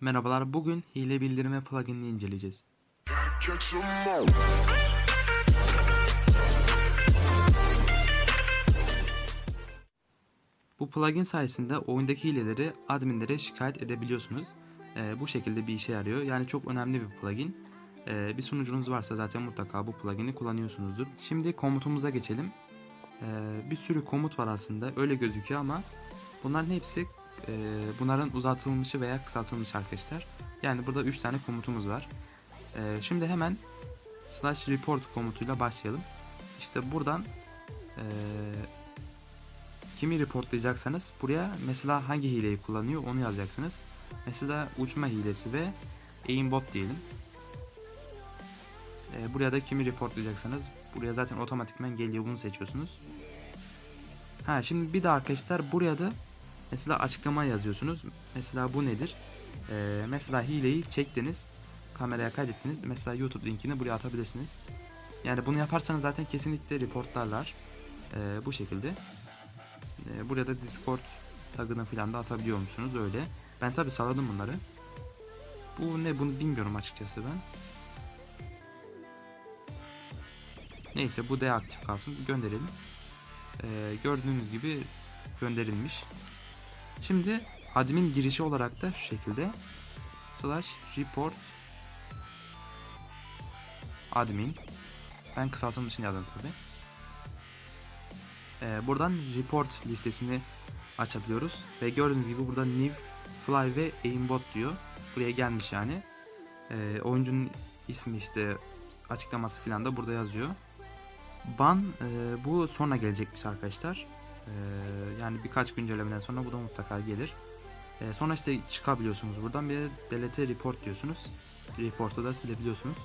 Merhabalar, bugün hile bildirme pluginini inceleyeceğiz. Bu plugin sayesinde oyundaki hileleri adminlere şikayet edebiliyorsunuz. Ee, bu şekilde bir işe yarıyor. Yani çok önemli bir plugin. Ee, bir sunucunuz varsa zaten mutlaka bu plugini kullanıyorsunuzdur. Şimdi komutumuza geçelim. Ee, bir sürü komut var aslında. Öyle gözüküyor ama bunların hepsi e, bunların uzatılmışı veya kısaltılmış arkadaşlar. Yani burada 3 tane komutumuz var. Ee, şimdi hemen slash report komutuyla başlayalım. İşte buradan eee kimi reportlayacaksanız buraya mesela hangi hileyi kullanıyor onu yazacaksınız. Mesela uçma hilesi ve aimbot diyelim. Ee, buraya da kimi reportlayacaksanız buraya zaten otomatikmen geliyor bunu seçiyorsunuz. Ha şimdi bir de arkadaşlar buraya da mesela açıklama yazıyorsunuz. Mesela bu nedir? Ee, mesela hileyi çektiniz. Kameraya kaydettiniz. Mesela YouTube linkini buraya atabilirsiniz. Yani bunu yaparsanız zaten kesinlikle reportlarlar. Ee, bu şekilde. Ee, buraya da Discord tagını falan da atabiliyor musunuz öyle. Ben tabi saladım bunları. Bu ne bunu bilmiyorum açıkçası ben. Neyse bu deaktif kalsın gönderelim. Ee, gördüğünüz gibi gönderilmiş. Şimdi admin girişi olarak da şu şekilde slash report admin ben kısaltılmışını yazdım tabi. Ee, buradan report listesini açabiliyoruz ve gördüğünüz gibi burada new fly ve aimbot diyor. Buraya gelmiş yani. Ee, oyuncunun ismi işte açıklaması falan da burada yazıyor. Ban e, bu sonra gelecekmiş arkadaşlar. Ee, yani birkaç güncellemeden sonra bu da mutlaka gelir. Ee, sonra işte çıkabiliyorsunuz buradan bir de delete report diyorsunuz. Report'u da silebiliyorsunuz.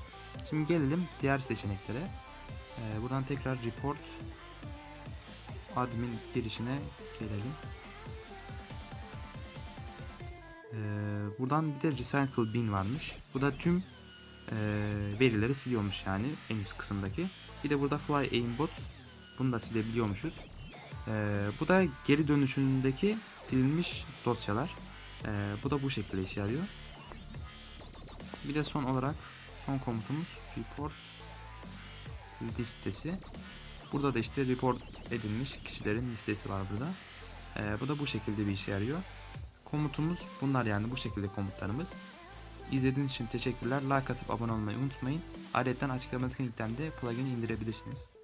Şimdi gelelim diğer seçeneklere. Ee, buradan tekrar report admin girişine gelelim. Ee, buradan bir de recycle bin varmış. Bu da tüm e, verileri siliyormuş yani en üst kısımdaki. Bir de burada fly aimbot bunu da silebiliyormuşuz. Ee, bu da geri dönüşündeki silinmiş dosyalar. Ee, bu da bu şekilde işe yarıyor. Bir de son olarak son komutumuz report listesi. Burada da işte report edilmiş kişilerin listesi var burada. Ee, bu da bu şekilde bir işe yarıyor. Komutumuz bunlar yani bu şekilde komutlarımız. İzlediğiniz için teşekkürler. Like atıp abone olmayı unutmayın. Ayrıca açıklamadaki linkten de plugin'i indirebilirsiniz.